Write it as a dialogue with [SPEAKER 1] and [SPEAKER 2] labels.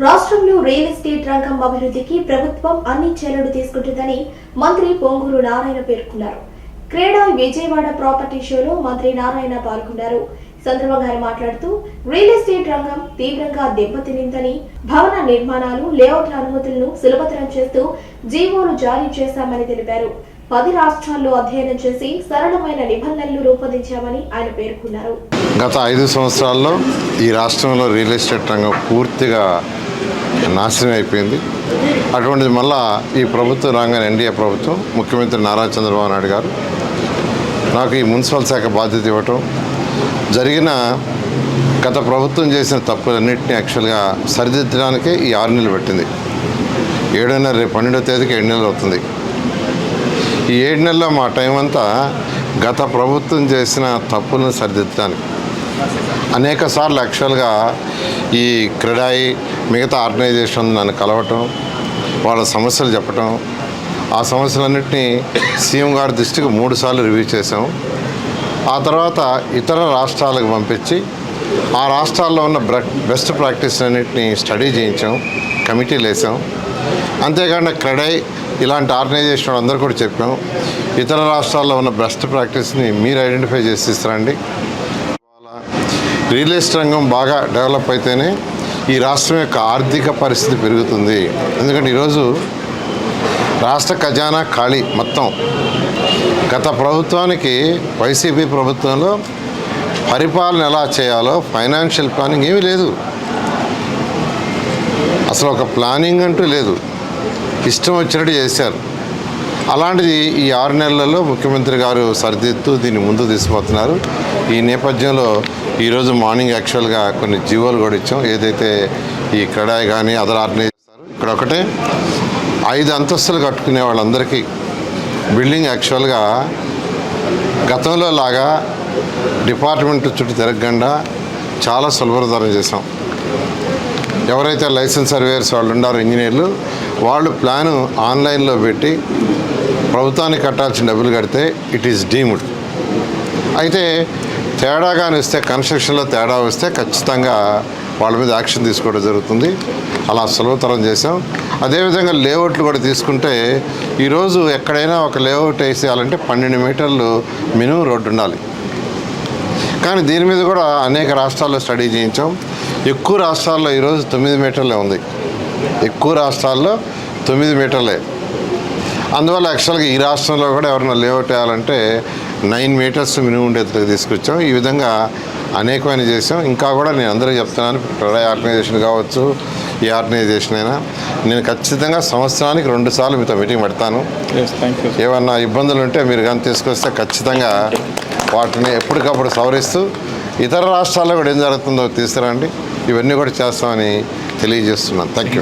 [SPEAKER 1] రాష్ట్రంలో real estate రంగం అభివృద్ధికి ప్రభుత్వం అన్ని చర్యలు తీసుకుంటుందని మంత్రి పొంగూరు నారాయణ పేర్కొన్నారు. క్రీడా విజయవాడ ప్రాపర్టీ షోలో మంత్రి నారాయణ పాల్గొన్నారు. సందర్భంగా ఆయన మాట్లాడుతూ రియల్ ఎస్టేట్ రంగం తీవ్రంగా దెబ్బతినిందని భవన నిర్మాణాలు లేఅవుట్ల అనుమతులను సులభతరం చేస్తూ జీవోలు జారీ చేశామని తెలిపారు. పది రాష్ట్రాల్లో అధ్యయనం చేసి సరళమైన నిబంధనలు రూపొందించామని ఆయన పేర్కొన్నారు.
[SPEAKER 2] గత ఐదు సంవత్సరాల్లో ఈ రాష్ట్రంలో రియల్ ఎస్టేట్ రంగం పూర్తిగా నాశనం అయిపోయింది. అటువంటిది మళ్ళా ఈ ప్రభుత్వం రాగానే ఎన్డీఏ ప్రభుత్వం ముఖ్యమంత్రి నారా చంద్రబాబు నాయుడు గారు నాకు ఈ మున్సిపల్ శాఖ బాధ్యత ఇవ్వటం జరిగిన గత ప్రభుత్వం చేసిన తప్పులన్నింటినీ యాక్చువల్గా సరిదిద్దడానికే ఈ ఆరు నెలలు పెట్టింది. ఏడున్నర రేపు పన్నెండో తేదీకి ఏడు నెలలు అవుతుంది. ఈ ఏడు నెలల్లో మా టైం అంతా గత ప్రభుత్వం చేసిన తప్పులను సరిదిద్దడానికి అనేక సార్లు యాక్చువల్గా ఈ క్రీడాయి మిగతా ఆర్గనైజేషన్ నన్ను కలవటం వాళ్ళ సమస్యలు చెప్పటం ఆ సమస్యలన్నింటినీ సీఎం గారి దృష్టికి మూడు సార్లు రివ్యూ చేసాం ఆ తర్వాత ఇతర రాష్ట్రాలకు పంపించి ఆ రాష్ట్రాల్లో ఉన్న బెస్ట్ ప్రాక్టీస్ అన్నింటినీ స్టడీ చేయించాం కమిటీలు వేసాం అంతేకాకుండా క్రెడై ఇలాంటి ఆర్గనైజేషన్ అందరూ కూడా చెప్పాం ఇతర రాష్ట్రాల్లో ఉన్న బెస్ట్ ప్రాక్టీస్ని మీరు ఐడెంటిఫై చేసి ఇస్తారండి రియల్ ఎస్టేట్ రంగం బాగా డెవలప్ అయితేనే ఈ రాష్ట్రం యొక్క ఆర్థిక పరిస్థితి పెరుగుతుంది. ఎందుకంటే ఈరోజు రాష్ట్ర ఖజానా ఖాళీ మొత్తం. గత ప్రభుత్వానికి వైసీపీ ప్రభుత్వంలో పరిపాలన ఎలా చేయాలో ఫైనాన్షియల్ ప్లానింగ్ ఏమీ లేదు. అసలు ఒక ప్లానింగ్ అంటూ లేదు. ఇష్టం వచ్చినట్టు చేశారు. అలాంటిది ఈ ఆరు నెలలలో ముఖ్యమంత్రి గారు సరిదిద్దుతూ దీన్ని ముందు తీసుకుపోతున్నారు. ఈ నేపథ్యంలో ఈరోజు మార్నింగ్ యాక్చువల్గా కొన్ని జీవోలు కూడా ఇచ్చాం. ఏదైతే ఈ కడాయి కానీ అదర్ ఆర్గనైజ్ చేస్తారు ఇక్కడ ఒకటే. ఐదు అంతస్తులు కట్టుకునే వాళ్ళందరికీ బిల్డింగ్ యాక్చువల్గా గతంలో లాగా డిపార్ట్మెంట్ చుట్టూ తిరగకుండా చాలా సులభతరం చేసాం ఎవరైతే లైసెన్స్ సర్వేయర్స్ వాళ్ళు ఉన్నారో ఇంజనీర్లు వాళ్ళు ప్లాను ఆన్లైన్లో పెట్టి ప్రభుత్వానికి కట్టాల్సిన డబ్బులు కడితే ఇట్ ఈస్ డీమ్డ్. అయితే తేడా కానీ వస్తే కన్స్ట్రక్షన్లో తేడా వస్తే ఖచ్చితంగా వాళ్ళ మీద యాక్షన్ తీసుకోవడం జరుగుతుంది. అలా సులభతరం చేసాం అదేవిధంగా లేఅవుట్లు కూడా తీసుకుంటే ఈరోజు ఎక్కడైనా ఒక లేఅవుట్ వేసేయాలంటే పన్నెండు మీటర్లు మినిమం రోడ్డు ఉండాలి. కానీ దీని మీద కూడా అనేక రాష్ట్రాల్లో స్టడీ చేయించాం. ఎక్కువ రాష్ట్రాల్లో ఈరోజు తొమ్మిది మీటర్లే ఉంది. ఎక్కువ రాష్ట్రాల్లో తొమ్మిది మీటర్లే. అందువల్ల యాక్చువల్గా ఈ రాష్ట్రంలో కూడా ఎవరైనా లేఅవుట్ వేయాలంటే నైన్ మీటర్స్ మినిమం ఉండేట్టుగా తీసుకొచ్చాం. ఈ విధంగా అనేకమైన చేసాం ఇంకా కూడా నేను అందరికీ చెప్తున్నాను ప్రళయ ఆర్గనైజేషన్ కావచ్చు ఈ ఆర్గనైజేషన్ అయినా. నేను ఖచ్చితంగా సంవత్సరానికి రెండు సార్లు మీతో మీటింగ్ పెడతాను. ఏమన్నా ఇబ్బందులు ఉంటే మీరు కానీ తీసుకొస్తే ఖచ్చితంగా వాటిని ఎప్పటికప్పుడు సవరిస్తూ ఇతర రాష్ట్రాల్లో కూడా ఏం జరుగుతుందో తీసుకురండి. ఇవన్నీ కూడా చేస్తామని తెలియజేస్తున్నాను. Thank you